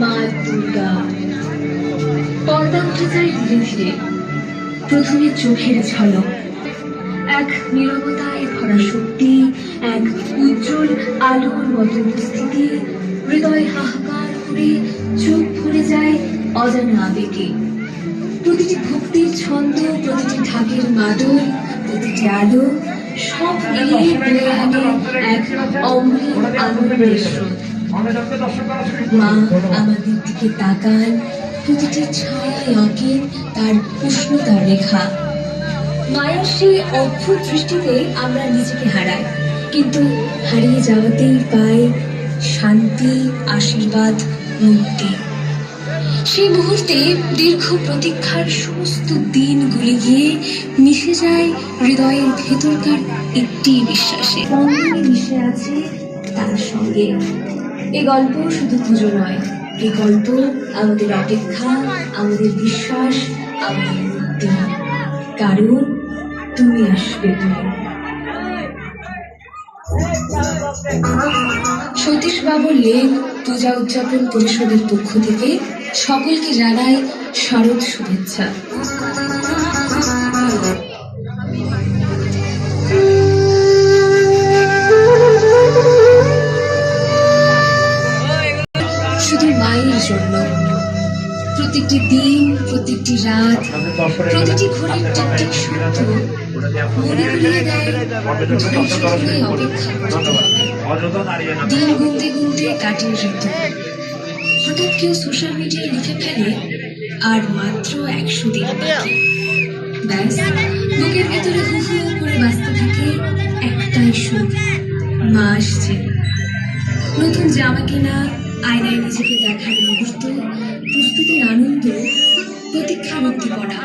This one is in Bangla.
মা দুর্গা। পর্দা উঠে যায় ধীরে ধীরে প্রথমে চোখের ঝলক। এক নীরবতায় ভরা শক্তি, এক উজ্জ্বল আলোর মতো উপস্থিতি, হৃদয় হাহাকার করে চোখ ভরে যায় অজানা আবেগে। প্রতিটি ভক্তির ছন্দ, প্রতিটি ঢাকের মাদল প্রতিটি আলো, সব মিলিয়ে এক অমৃত আনন্দের স্রোত। মা আমাদের দিকে তাকান। প্রতিটি ছায়ায় আঁকেন তার উষ্ণতার রেখা। মায়ের সেই অদ্ভুত দৃষ্টিতে আমরা নিজেকে হারাই। কিন্তু হারিয়ে যাওয়াতেই পাই শান্তি, আশীর্বাদ, মুক্তি। সেই মুহূর্তে দীর্ঘ প্রতীক্ষার সমস্ত দিনগুলি গিয়ে মিশে যায় হৃদয়ের ভেতরকার একটি বিশ্বাসে। আছে তার সঙ্গে। এই গল্প শুধু পুজো নয়। এই গল্প আমাদের অপেক্ষা, আমাদের বিশ্বাস, আমাদের মুক্তি। কারণ তুমি আসবে তুমি। সতীশ বাবুর লেখ পূজা উদযাপন পরিষদের পক্ষ থেকে সকলকে জানাই শরৎ শুভেচ্ছা। শুধু মায়ের জন্য। প্রত্যেকটি দিন প্রত্যেকটি রাত, প্রতিটি ঘড়ির টিকটিক শব্দ মনে করিয়ে দেয় দিন গুনতে গুনতে কাটিয়ে ঋতু হঠাৎ কেউ সোশ্যাল মিডিয়ায় লিখে ফেলে, আর মাত্র একশো দিন ব্যাস, বুকের ভেতরে হু হু করে বাঁচতে থাকে একটাই সুখ মা আসছে। নতুন জামা কেনা আয়নায় নিজেকে দেখার মুহূর্ত প্রস্তুতির আনন্দ প্রতীক্ষা মুক্তি করা।